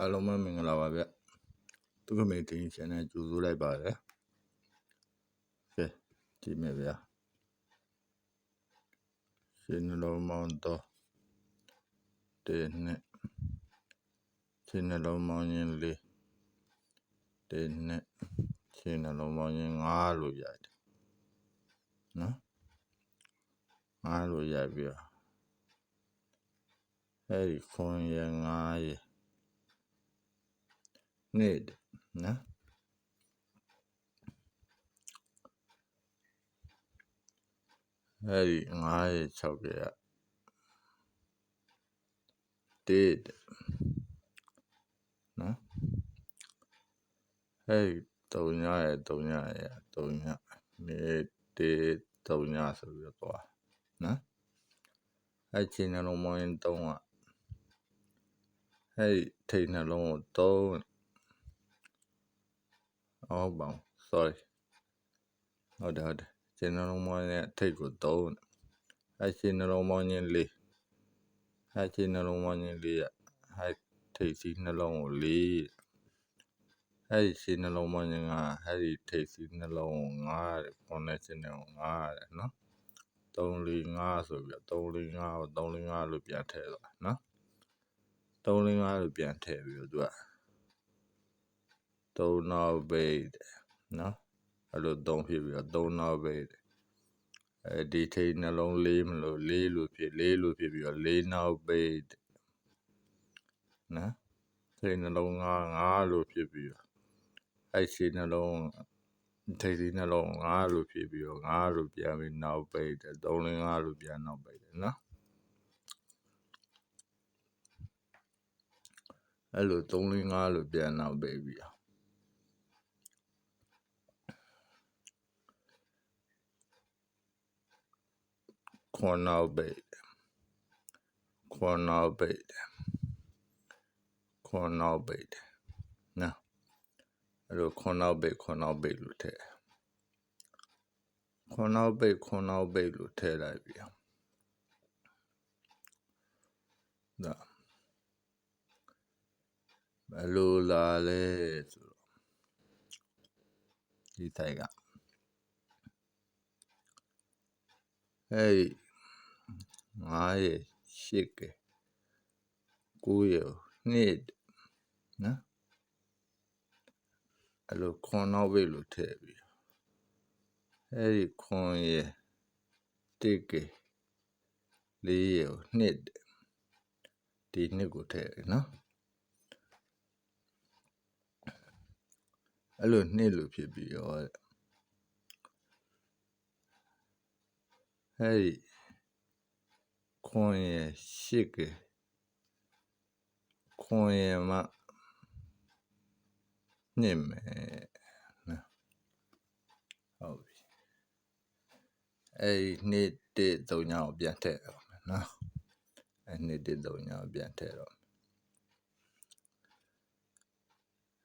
အားလုံးပဲမင်္ဂလာပါဗျသူကမေတင် channel ကြိုဆိုလိုက်ပါတယ်ကဲကြည့်မယ်ဗျာရှင်နှလုံးမောင်းတော့တင်းနဲ့ရှင်နှလုံးမောင်းရင်လေးတင်းနဲ့ရှင်နှလုံးမောင်းရင်ငါးလို့ရတယ်နော်ငါးလို့ရပြီအဲ့ဒီခွန်ရငါးရ need နော်အဲ့ဒီ9ရဲ့6ရဲ့ did နော်အဲ့ဒီ3ညရဲ့3ညရဲ့3ညနေတေ3ညဆိုပြီးတော့သွားနော်အဲ့ချင်းနှလုံးမင်း3ကအဲ့ဒီထိတ်နှလုံးကို3 ဟုတ်ပါဘူး sorry ဟုတ်တယ်ဟုတ်တယ်ခြေနှလုံးမောင်းရဲ့အထိတ်ကိုသုံးအဲခြေနှလုံးမောင်းခြင်းလေးအဲခြေနှလုံးမောင်းခြင်းလေးရအဲထိတ်စီနှလုံးကိုလေးအဲဒီခြေနှလုံးမောင်းခြင်းကအဲဒီထိတ်စီနှလုံးကိုငားတယ် connection ကိုငားတယ်နော်3 4 5ဆိုပြီးတော့3 4 5ကို3 4 5လို့ပြန်ထည့်သွားနော်3 4 5လို့ပြန်ထည့်ပြီးတော့သူက 3နောက်ပိတ်နော်အဲ့လို3ဖြစ်ပြီးတော့3နောက်ပိတ်အဲဒီထိတ်နှလုံးလေးမလို့လေးလို့ဖြစ်လေးလို့ဖြစ်ပြီးတော့လေးနောက်ပိတ်နော်ထိတ်နှလုံးငါးငါးလို့ဖြစ်ပြီးတော့အဲ့ရှိနှလုံးထိတ်ဒီနှလုံးငါးလို့ဖြစ်ပြီးတော့ငါးလို့ပြန်ပြီးနောက်ပိတ်တယ်3လ5လို့ပြန်နောက်ပိတ်တယ်နော်အဲ့လို3လ5လို့ပြန်နောက်ပိတ်ပြီးတော့ခွ န်နောက်ပိတ်ခွန်နောက်ပိတ်ခွန်နောက်ပိတ်နော်အဲ့လိုခွန်နောက်ပိတ်ခွန်နောက်ပိတ်လို့ထည့်ခွန်နောက်ပိတ်ခွန်နောက်ပိတ်လို့ထည့်လိုက်ပြီဒါဘယ်လိုလာလဲဆိုတော့ဒီတိုက်ကအဲ့ဒီ 9ရယ်10ရယ်9ရယ်နှစ်နော်အဲ့လိုခွန်နောက်ပိတ်လို့ထည့်ပြီးအဲ့ဒီခွန်ရယ်တစ်ကလေးရယ်နှစ်ဒီနှစ်ကိုထည့်နော်အဲ့လိုနှစ်လို့ဖြစ်ပြီးတော့အဲ့ဒီ ခွန်ရယ်ရှစ်ကခွန်ရယ်မှညင်မယ်နော်ဟုတ်ပြီအဲ့ဒီနှစ်တစ်သုံးညကိုပြန်ထည့်တော့မယ်နော်အဲ့နှစ်တစ်သုံးညကိုပြန်ထည့်တော့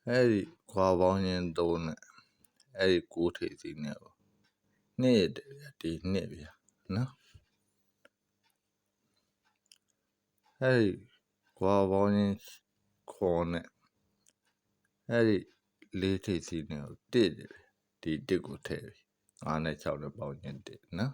အဲ့ဒီခွာပေါင်းရင်သုံးနဲ့အဲ့ဒီကိုးထိပ်စီနဲ့နှစ်ဒီနှစ်ဗျာနော် အဲ့ဒီကွာပေါင်းရင်ခေါ်နဲ့အဲ့ဒီလေးထိပ်စီးနဲ့တစ်ဒီတစ်ကိုထည့်ပြီ9နဲ့6နဲ့ပေါင်းရင်တစ်နော်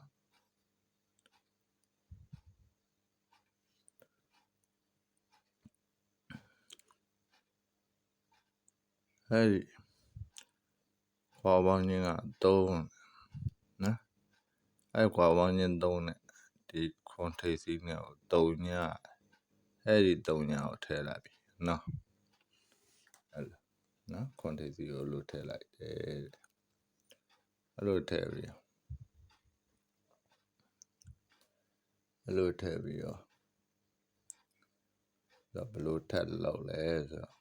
အဲ့ဒီကွာပေါင်းခြင်းက3နော်အဲ့ကွာပေါင်းခြင်း3နဲ့ဒီခွန်ထိပ်စီးနဲ့3ည အဲ့ဒီ3ညကိုထည့်လိုက်ပြီနော်အဲ့လိုနော်ခွန်ထိပ်စီးကိုလို့ထည့်လိုက်တယ်အဲ့လိုထည့်ပြီးအဲ့လိုထည့်ပြီးတော့ဘယ်လိုထက်လောက်လဲဆိုတော့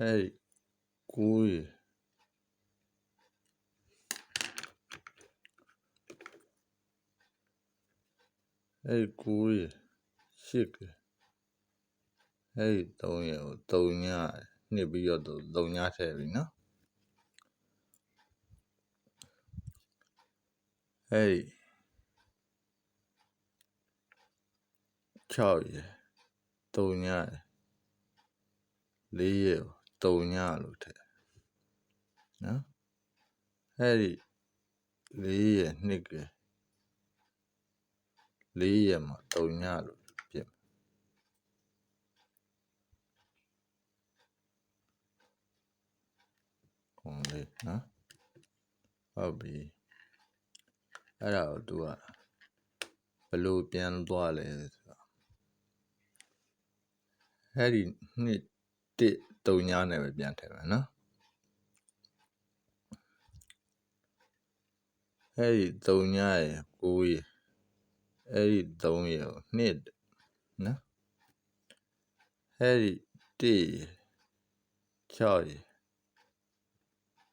အဲ့ဒီကိုးရအဲ့ဒီကိုးရရှစ်ကအဲ့ဒီသုံးရကိုသုံးညနှစ်ပြီးတော့သုံးညထ ည့်ပြီနော်အဲ့ဒီ6ရသုံးည4ရသုံးညလို့ထည့်နော်အဲ့ဒီ4ရနှစ်က4ရမှာသုံးညလို့ဖြစ်ခုံးလေးနော်ဟုတ်ပြီအဲ့ဒါကို तू ကဘယ်လိုပြန်သွားလဲဆိုတော့အဲ့ဒီနှစ်တစ် တုံညာနဲ့ပဲပြန်ထည့်မယ်နော်အဲ့ဒီတုံညာရဲ့ကိုးရအဲ့ဒီသုံးရကိုနှစ်နော်အဲ့ဒီတစ်ရ6ရ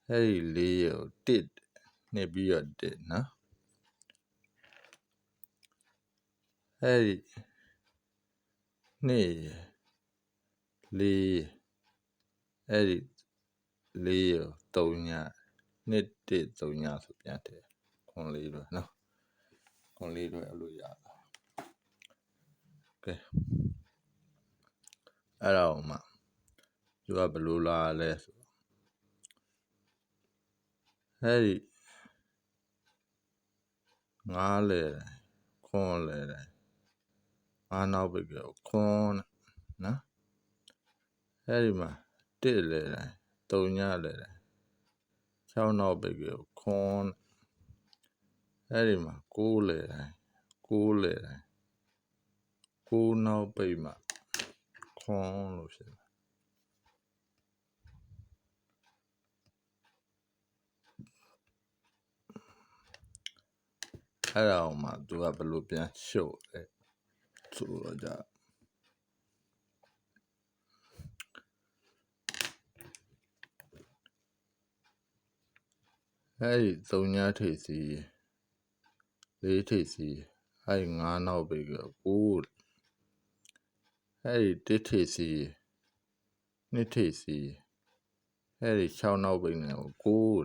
အဲ့ဒီလေးရကိုတစ်နှစ်ပြီးတော့တစ်နော်အဲ့ဒီနှစ်ရလေး အဲ့ဒီလေးရသုံးညနှစ်တစ်သုံးညဆိုပြန်တယ်ခွန်လေးတော့နော်ခွန်လေးတော့အဲ့လိုရတာကဲအဲ့ဒါမှသူကဘယ်လိုလာလဲဆိုအဲ့ဒီငားလေခွန်လေငါးနောက်ပိတ်ကိုခွန်နော်အဲ့ဒီမှာ တစ်လေတိုင်းတုံညလေတိုင်း6နောက်ပိတ်ကိုခွန်အဲ့ဒီမှာ6လေတိုင်း6လေတိုင်း6နောက်ပိတ်မှာခွန်လို့ဖြစ်တယ်အဲ့ဒါအောင်မှသူကဘယ်လိုပြန်ရှုပ်လဲဆိုတော့じゃ အဲ့ဒီသုံးညာထိပ်စီလေးထိပ်စီအဲ့ဒီငါးနောက်ပိတ်ကကိုးအဲ့ဒီတစ်ထိပ်စီနှစ်ထိပ်စီအဲ့ဒီ6နောက်ပိတ်နဲ့ကိုး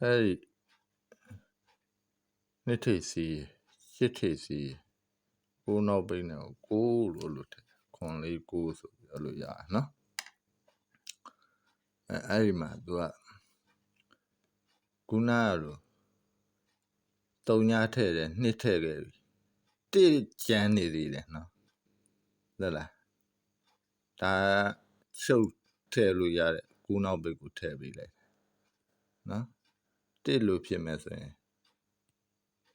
အဲ့ဒီနှစ်ထိပ်စီရှစ်ထိပ်စီကိုးနောက်ပိတ်နဲ့ကိုးလို့လို့ထည့်ခွန်လေးကိုးဆိုပြီးအဲ့လိုရအောင်နော် အဲအဲ့ဒီမှာသူကခုနကလိုတုံညာထည့်တယ်နှစ်ထည့်ခဲ့ပြီတစ်ကျန်းနေသေးတယ်နော်ဟုတ်လားဒါရှုပ်ထည့်လို့ရတဲ့ကူးနောက်ပိတ်ကိုထည့်ပေးလိုက်နော်တစ်လို့ဖြစ်မဲ့ဆိုရင်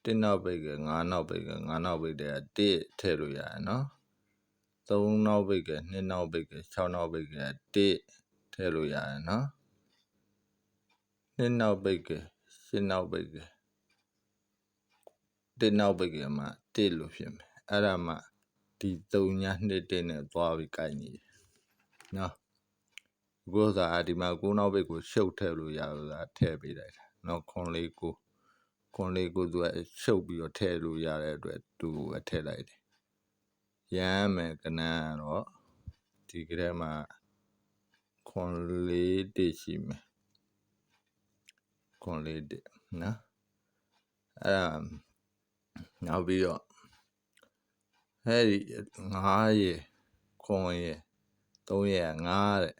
တစ်နောက်ပိတ်ကငါးနောက်ပိတ်ကငါးနောက်ပိတ်တည်းကတစ်ထည့်လို့ရတယ်နော်သုံးနောက်ပိတ်ကနှစ်နောက်ပိတ်က6နောက်ပိတ်ကတစ် ထည့်လို့ရတယ်နော်နှစ်နောက်ပိတ်ကရှင်းနောက်ပိတ်ကတစ်နောက်ပိတ်ကမှတစ်လို့ဖြစ်မယ်အဲ့ဒါမှဒီ3ညနှစ်တစ်နဲ့သွားပြီးကိုက်နေတယ်နော်ကိုယ်စားဒီမှာကိုနောက်ပိတ်ကိုရှုပ်ထည့်လို့ရလို့သာထည့်ပေးလိုက်တာနော်ခွန်လေးကိုခွန်လေးကိုသူကရှုပ်ပြီးတော့ထည့်လို့ရတဲ့အတွက်သူ့ကိုထည့်လိုက်တယ်ရမ်းမယ်ကနန်းကတော့ဒီကလေးမှာ ခွန်လေးတရှိမယ်ခွန်လေးတနော်အဲ့ဒါနောက်ပြီးတော့အဲ့ဒီ9ရေခွန်ရေ3ရေ5တဲ့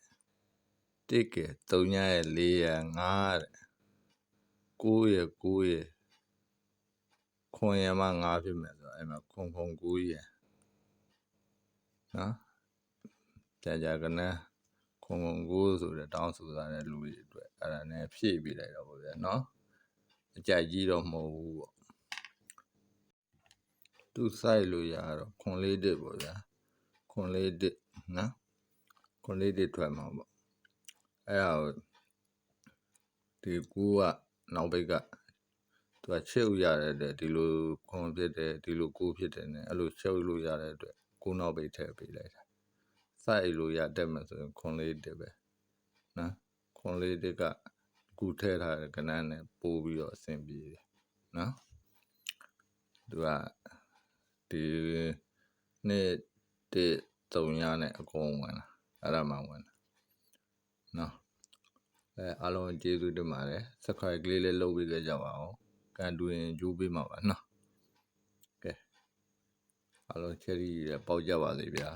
တစ်က3ညရေ4ရေ5တဲ့9ရေ9ရေခွန်ရေမှာ5ဖြစ်မယ်ဆိုတော့အဲ့မှာခွန်ခွန်9ရေနော်ကြာကြာကနန်း ခွန်ခွန်ကိုဆိုတဲ့တောင်းဆိုတာတဲ့လူတွေအတွက်အဲ့ဒါနဲ့ဖြည့်ပြလိုက်တော့ဗောဗျာနော်အကြိုက်ကြီးတော့မဟုတ်ဘူးပေါ့သူစိုက်လို့ရတော့ခွန်လေးတစ်ပေါ့ဗျာခွန်လေးတစ်နော်ခွန်လေးတစ်ထွက်မှာပေါ့အဲ့ဒါကိုဒီကူကနောက်ဘက်ကသူကချစ်ဥရတဲ့ဒီလိုခွန်ဖြစ်တယ်ဒီလိုကိုဖြစ်တယ်နဲ့အဲ့လိုချုပ်လို့ရတဲ့အတွက်ကိုနောက်ဘက်ထည့်ပေးလိုက်တာ စစိုက်လို့ရတက်မယ်ဆိုရင်ခွန်လေးတစ်ပဲနော်ခွန်လေးတစ်ကခုထဲထားတဲ့ကဏ္ဍနဲ့ပို့ပြီးတော့အဆင်ပြေတယ်နော်သူကဒီနေ့တစ်တုံရနဲ့အကုန်ဝင်လာအဲ့ဒါမှဝင်လာနော်အဲအားလုံးကျေးဇူးတင်ပါတယ် subscribe ကလေးလေးလုပ်ပေးကြကြပါဦးကန်တူရင်ကြိုးပေးမှာပါနော်ကဲအားလုံးချယ်ရီပေါက်ကြပါစေဗျာ